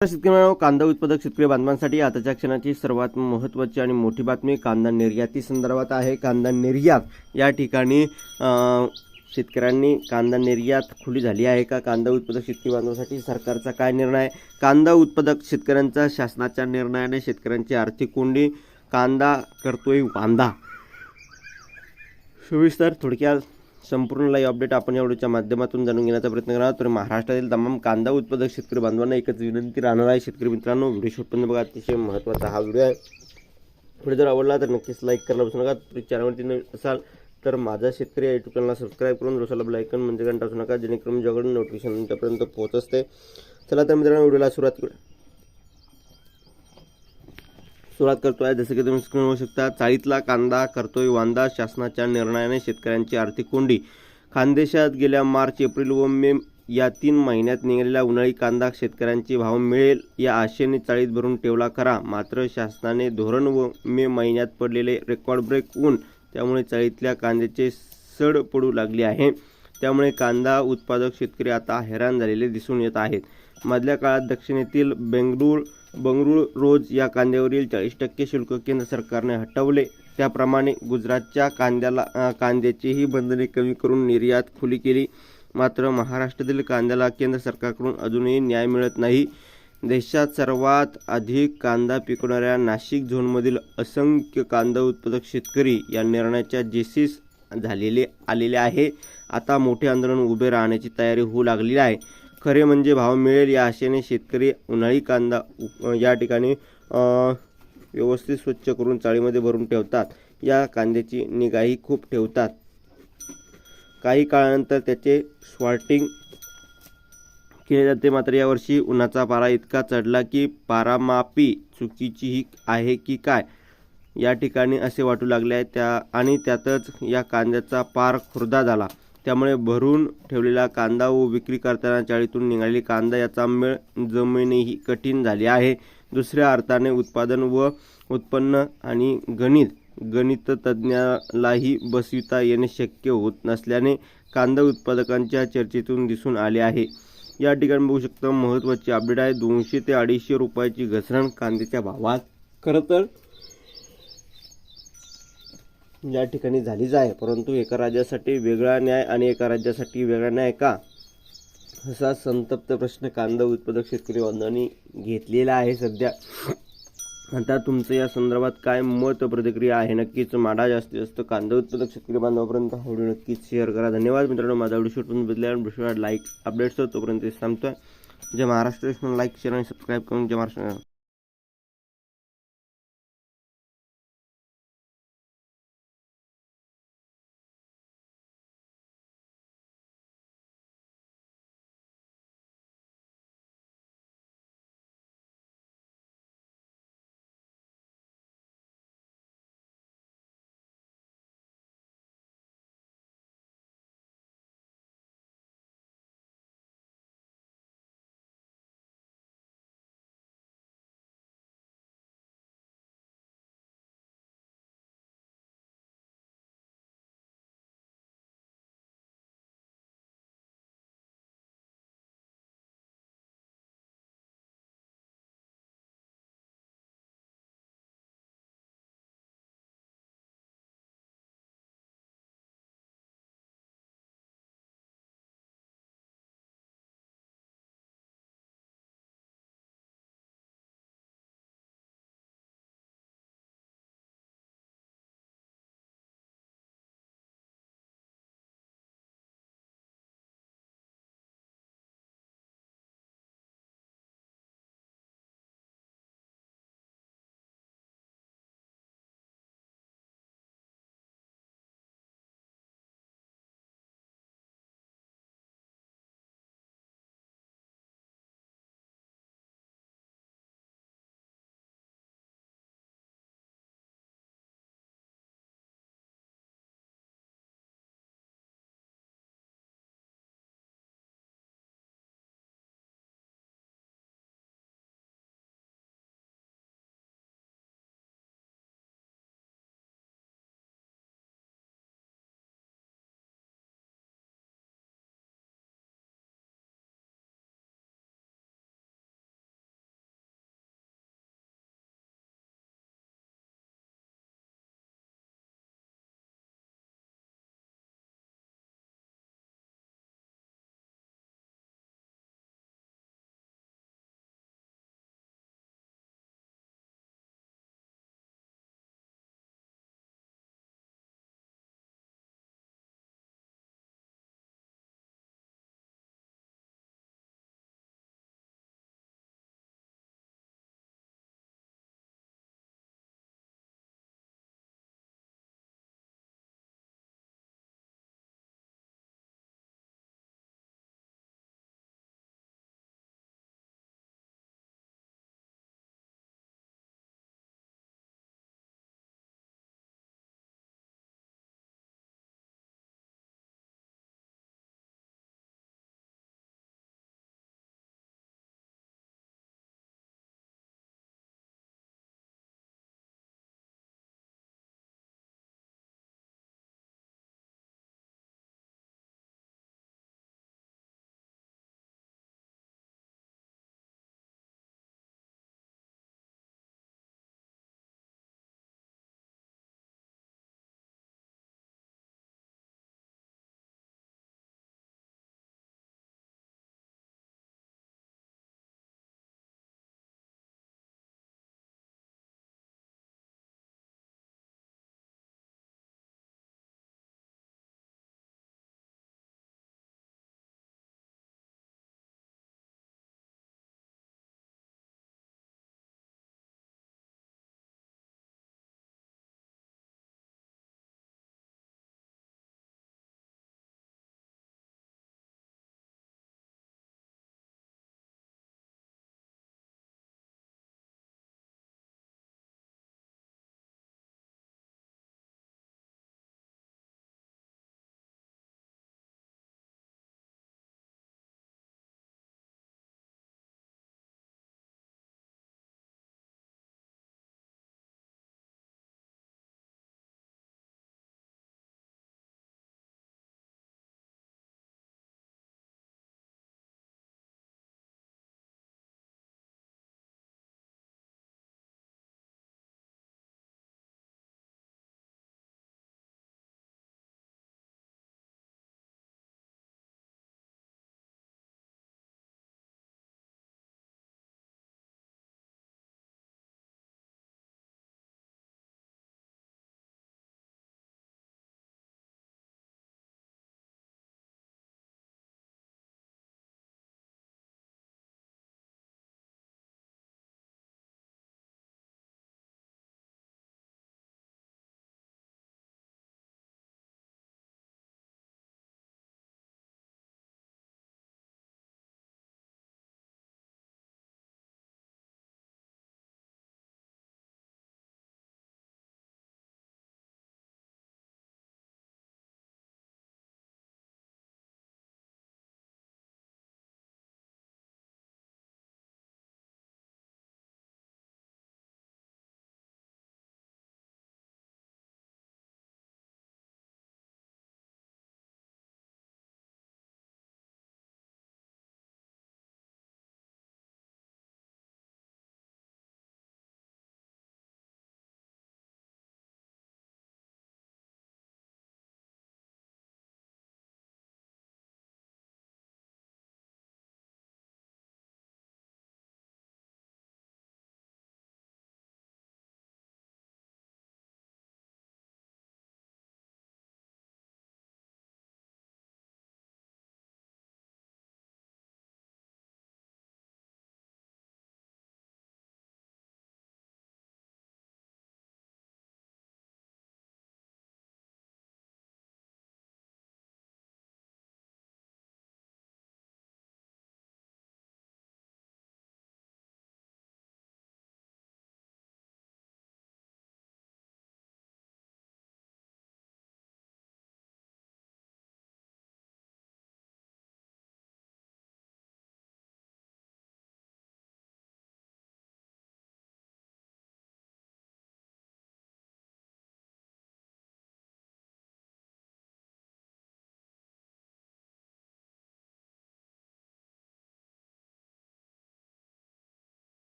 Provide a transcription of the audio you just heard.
शेतकऱ्यांना कांदा उत्पादक शेतकरी बांधवांसाठी आताच्या क्षणाची सर्वात महत्त्वाची आणि मोठी बातमी कांदा निर्याती संदर्भात आहे. कांदा निर्यात या ठिकाणी शेतकऱ्यांनी कांदा निर्यात खुली झाली आहे का? कांदा उत्पादक शेतकरी बांधवांसाठी सरकारचा काय निर्णय? आहे कांदा उत्पादक शेतकऱ्यांचा शासनाच्या निर्णयाने शेतकऱ्यांची आर्थिक कोंडी कांदा करतोय वांदा. सविस्तर थोडक्यात संपूर्ण लाईव्ह अपडेट आपण या व्हिडिओच्या माध्यमातून जाणून घेण्याचा प्रयत्न करणार तर महाराष्ट्रातील तमाम कांदा उत्पादक शेतकरी बांधवांना एकच विनंती राहणार आहे. शेतकरी मित्रांनो व्हिडिओ शेवटपर्यंत बघा. अतिशय महत्त्वाचा हा व्हिडिओ आहे. व्हिडिओ जर आवडला तर नक्कीच लाईक करायला बसू नका. तुम्ही चॅनलवरती नवीन असाल तर माझा शेतकरी या यूट्यूब चॅनलला सबस्क्राईब करून रोसाला बेलायकन म्हणजे घंटा टाकू नका. जेणेकरून जगाकडून नोटिफिकेशन तुमच्यापर्यंत पोहोच असते. चला तर मित्रांनो व्हिडिओला सुरुवात करूया. सुरुवात करतोय. जसं की तुम्ही स्क्रीन होऊ शकता चाळीतला कांदा करतोय वांदा शासनाच्या निर्णयाने शेतकऱ्यांची आर्थिक कोंडी. खानदेशात गेल्या मार्च एप्रिल व मे या तीन महिन्यात निघालेला उन्हाळी कांदा शेतकऱ्यांचे भाव मिळेल या आशेने चाळीत भरून ठेवला खरा. मात्र शासनाने धोरण व मे महिन्यात पडलेले रेकॉर्ड ब्रेक ऊन त्यामुळे चाळीतल्या कांद्याचे सड पडू लागले आहे. त्यामुळे कांदा उत्पादक शेतकरी आता हैराण झालेले दिसून येत आहेत. मधल्या काळात दक्षिणेतील बेंगळूर बंगळूर रोज या कांद्यावरील चाळीस टक्के शुल्क केंद्र सरकारने हटवले. त्याप्रमाणे गुजरातच्या कांद्याला कांद्याचीही बंधने कमी करून निर्यात खुली केली. मात्र महाराष्ट्रातील कांद्याला केंद्र सरकारकडून अजूनही न्याय मिळत नाही. देशात सर्वात अधिक कांदा पिकवणाऱ्या नाशिक झोनमधील असंख्य कांदा उत्पादक शेतकरी या निर्णयाच्या जेसीस झालेले आलेले आहे. आता मोठे आंदोलन उभे राहण्याची तयारी होऊ लागलेली आहे. खरे म्हणजे भाव मिळेल या आशेने शेतकरी उन्हाळी कांदा उ- या ठिकाणी व्यवस्थित स्वच्छ करून चाळीमध्ये भरून ठेवतात. या कांद्याची निगाही खूप ठेवतात. काही काळानंतर त्याचे स्वार्टिंग केले जाते. मात्र यावर्षी उन्हाचा पारा इतका चढला की पारामापी चुकीची ही आहे की काय? या ठिकाणी असे वाटू लागले आहे. त्या आणि त्यातच या कांद्याचा पार खुर्दा झाला. त्यामुळे भरून ठेवलेला कांदा व विक्री करताना चाळीतून निघालेली कांदा याचा मेळ जमिनीही कठीण झाली आहे. दुसऱ्या अर्थाने उत्पादन व उत्पन्न आणि गणित गणिततज्ज्ञालाही बसविता येणे शक्य होत नसल्याने कांदा उत्पादकांच्या चर्चेतून दिसून आले आहे. या ठिकाणी बघू शकता महत्त्वाची अपडेट आहे. दोनशे ते अडीचशे रुपयाची घसरण कांद्याच्या भावात. खरं तर या ठिकाणी झालीच आहे. परंतु एका राज्यासाठी वेगळा न्याय आणि एका राज्यासाठी वेगळा न्याय का? असा संतप्त प्रश्न कांदा उत्पादक शेतकरी बांधवांनी घेतलेला आहे सध्या. आता तुमचं या संदर्भात काय मत प्रतिक्रिया आहे? नक्कीच माडा जास्तीत जास्त कांदा उत्पादक शेतकरी बांधवापर्यंत हा व्हिडिओ नक्कीच शेअर करा. धन्यवाद मित्रांनो. माझा व्हिडिओ शूटून बदल्यावर व्हिडिओ लाईक अपडेट्स तोपर्यंत थांबतोय. जे महाराष्ट्र. लाईक शेअर आणि सबस्क्राईब करून जे महाराष्ट्र.